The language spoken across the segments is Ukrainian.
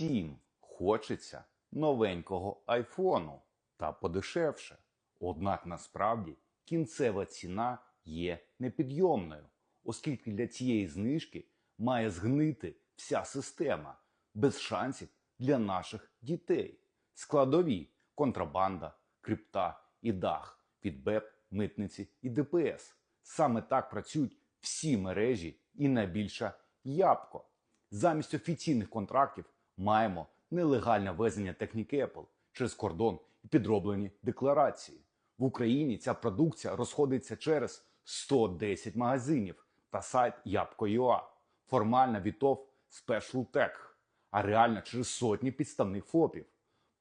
Всім хочеться новенького айфону та подешевше. Однак насправді кінцева ціна є непідйомною, оскільки для цієї знижки має згнити вся система без шансів для наших дітей. Складові контрабанда, крипта і дах від БЕП, митниці і ДПС. Саме так працюють всі мережі і найбільша Ябко. Замість офіційних контрактів маємо нелегальне везення техніки Apple через кордон і підроблені декларації. В Україні ця продукція розходиться через 110 магазинів та сайт Ябко.ua. Формально відтов Special Tech, а реально через сотні підставних ФОПів.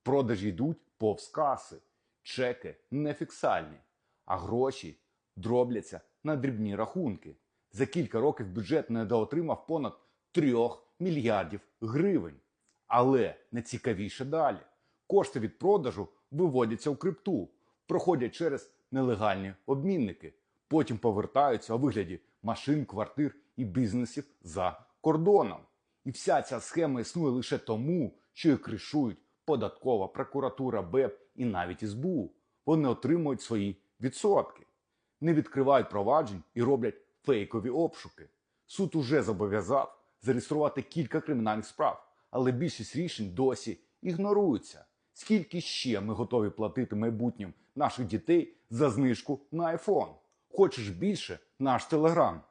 Продажі йдуть повз каси, чеки нефіксальні, а гроші дробляться на дрібні рахунки. За кілька років бюджет недоотримав понад 3 мільярдів гривень. Але найцікавіше далі. Кошти від продажу виводяться у крипту, проходять через нелегальні обмінники, потім повертаються у вигляді машин, квартир і бізнесів за кордоном. І вся ця схема існує лише тому, що їх кришують податкова, прокуратура, БЕП і навіть СБУ. Вони отримують свої відсотки, не відкривають проваджень і роблять фейкові обшуки. Суд уже зобов'язав зареєструвати кілька кримінальних справ, але більшість рішень досі ігноруються. Скільки ще ми готові платити майбутнім наших дітей за знижку на iPhone? Хочеш більше? Наш телеграм.